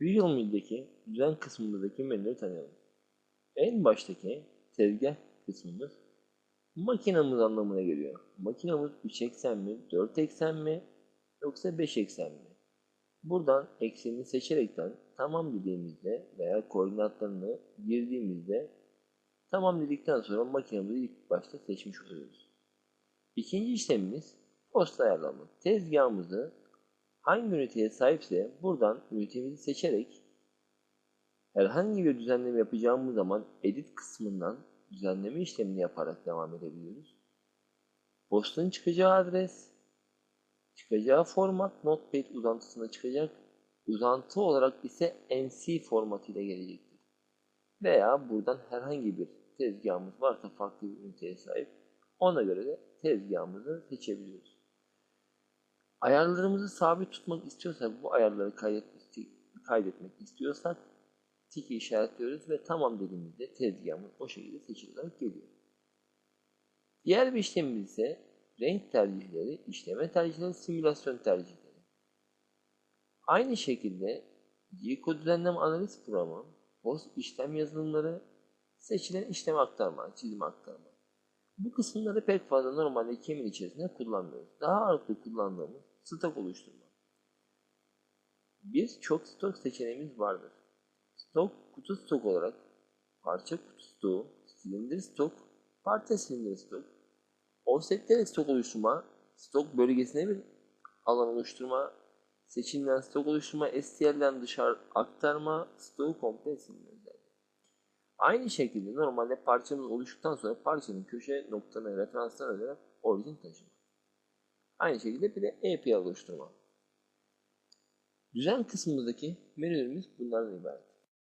Visual Mill'deki düzen kısmındaki menüleri tanıyalım. En baştaki tezgah kısmımız makinamız anlamına geliyor. Makinamız 3 eksen mi, 4 eksen mi yoksa 5 eksen mi? Buradan eksenini seçerekten tamam dediğimizde veya koordinatlarını girdiğimizde tamam dedikten sonra makinamızı ilk başta seçmiş oluyoruz. İkinci işlemimiz post ayarlama. Tezgahımızı hangi üniteye sahipse buradan ünitemizi seçerek herhangi bir düzenleme yapacağımız zaman edit kısmından düzenleme işlemini yaparak devam edebiliyoruz. Postun çıkacağı adres, çıkacağı format Notepad uzantısına çıkacak. Uzantı olarak ise NC formatıyla gelecektir. Veya buradan herhangi bir tezgahımız varsa farklı bir üniteye sahip ona göre de tezgahımızı seçebiliyoruz. Ayarlarımızı sabit tutmak istiyorsak bu ayarları kaydetmek, istiyorsak tiki işaretliyoruz ve tamam dediğimizde tezgahımız o şekilde seçilerek geliyor. Diğer bir işlemimiz ise renk tercihleri, işleme tercihleri, simülasyon tercihleri. Aynı şekilde G-Code düzenleme analiz programı, post işlem yazılımları, seçilen işleme aktarma, çizim aktarma. Bu kısımları pek fazla normalde kemin içerisinde kullanmıyoruz. Daha ağırlıklı kullandığımız stok oluşturma. Bir çok stok seçeneğimiz vardır. Stok kutu stok olarak parça kutu stoğu, silindir stok, parça silindir stok, offsetleri stok oluşturma, stok bölgesine bir alan oluşturma, seçilen stok oluşturma, STL'den dışarı aktarma, stoğu komple özelliği. Aynı şekilde normalde parçamız oluştuktan sonra parçanın köşe noktalarına referanslar alarak orijin taşıma. Aynı şekilde bir de API oluşturma. Düzen kısmındaki menülerimiz bunlardan ibaret.